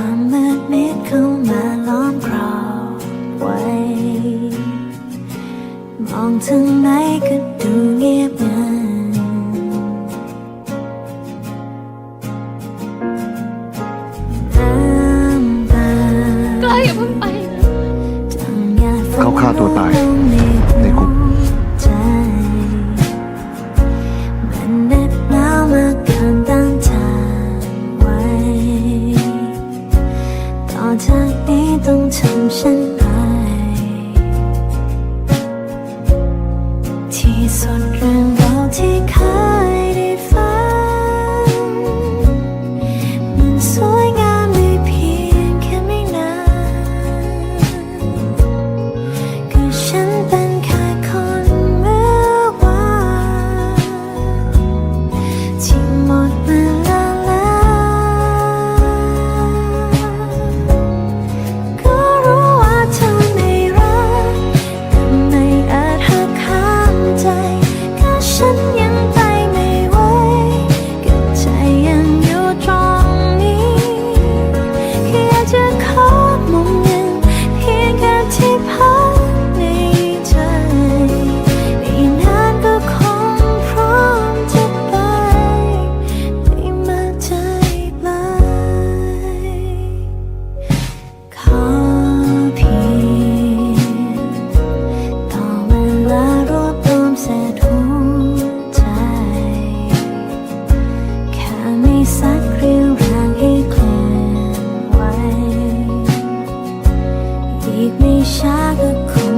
ความมืดมิดเข้ามาล้อมกรอบไว้ มองทางไหนก็ดูเงียบงันเขาฆ่าตัวตาย อจากนี้ต้องทำฉันไปที่สุดเรื่องราวที่เคย 下个空。